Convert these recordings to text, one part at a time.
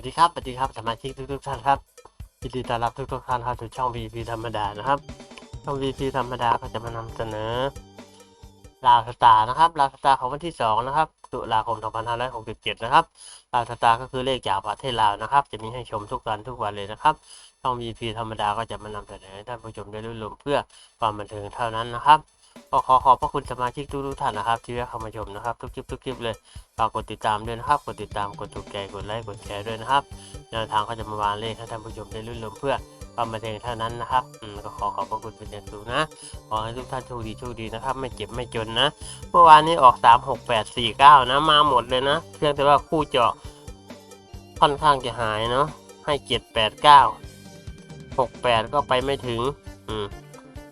วัสดีครับสวัสดีครับสมาชิกทุกๆท่านครับยินดีต้อนรับทุกๆท่านเข้าสู่ช่อง VP ธรรมดานะครับ ช่อง VP ธรรมดาก็จะมานำเสนอลาวสตาร์นะครับลาวสตาร์ของวันที่ 2 นะครับตุลาคม 2567 นะครับลาวสตาร์ก็คือเลขจากประเทศลาวนะครับ จะมีให้ชมทุกวันทุกวันเลยนะครับ ช่อง VP ธรรมดาก็จะมานำเสนอให้ท่านผู้ชมได้รู้ลมเพื่อความบันเทิงเท่านั้นนะครับ ก็ขอขอบพระคุณสมาชิกทุกๆท่านนะครับ ที่แวะเข้ามาชมนะครับ ทุกคลิปทุกคลิปเลยฝากกดติดตามด้วยนะครับ กดติดตามกดถูกใจกดไลค์กดแชร์ด้วยนะครับแนวทางก็จะมาวางเลขให้ท่านผู้ชมได้รุ่นลมเพื่อความบันเทิงเท่านั้นนะครับก็ขอขอบพระคุณเป็นอย่างสูงนะขอให้ทุกท่านโชคดีโชคดีนะครับ ไม่เจ็บไม่จนนะ เมื่อวานนี้ออก 3 6 8 4 9 นะ มาหมดเลยนะเพียงแต่ว่าคู่เจาะค่อนข้างจะหายเนาะให้7 8 9 6 8ก็ไปไม่ถึง อืม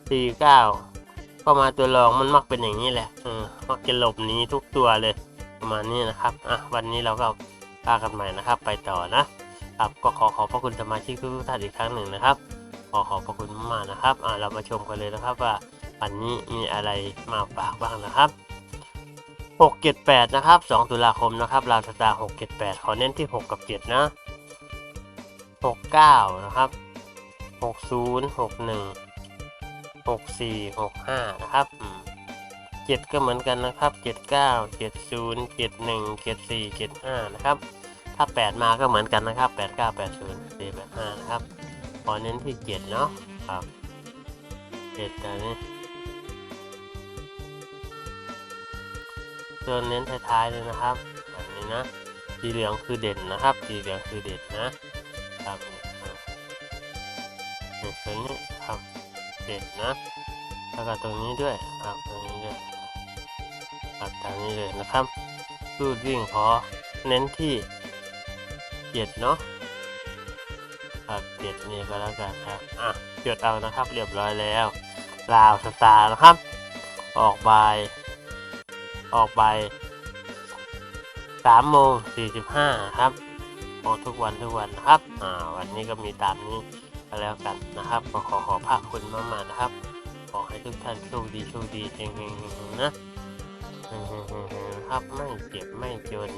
4 9ก็ มาตัวรองมันมักเป็นอย่างนี้แหละอืมมักจะหลบหนีทุกตัวเลยประมาณนี้นะครับอะวันนี้เราก็พากันใหม่นะครับ ไปต่อนะครับก็ขอขอบพระคุณสมาชิกทุกท่านอีกครั้งหนึ่งนะครับ ขอขอบพระคุณมากนะครับอะเรามาชมกันเลยนะครับว่าวันนี้มีอะไรมาฝากบ้างนะครับ6 7 8 นะครับ 2 ตุลาคมนะครับราวสตาร์6 7 8 ขอเน้นที่ 6 กับ 7 นะ 69 นะครับ 60 61 64 65นะครับเจ็ดก็เหมือนกันนะครับเจ็ดเก้าเจ็ดศูนย์เจ็ดหนึ่งเจ็ดสี่เจ็ดห้านะครับ ถ้าแปดมาก็เหมือนกันนะครับแปดเก้าแปดศูนย์สี่แปดห้านะครับขอเน้นที่เจ็ดเนาะครับเจ็ดอันนี้ส่วนเน้นท้ายๆเลยนะครับแบบนี้นะสีเหลืองคือเด่นนะครับ สีเหลืองคือเด่นนะครับตัวนี้ เด่นนะแล้วก็ตรงนี้ด้วยครับตรงนี้ด้วยครับตามนี้เลยนะครับรูดวิ่งขอเน้นที่เจ็ดเนาะครับเจ็ดนี่ก็แล้วกันครับอะจดเอานะครับเรียบร้อยแล้วลาวสตาร์นะครับ ออกใบออกใบสามโมงสี่สิบห้าครับออกทุกวันทุกวันนะครับอ่าวันนี้ก็มีตามนี้ ก็แล้วกันนะครับก็ขอขอพระคุณมากๆนะครับ ขอให้ทุกท่านโชคดีโชคดีเฮงเฮงนะนะครับไม่เจ็บไม่จน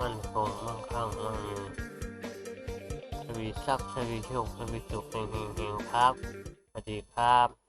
มั่นคงมั่งคั่งมั่งมีสวีทรัพย์สวีโชคสวีสุขเฮงเฮงเฮงครับสวัสดีครับ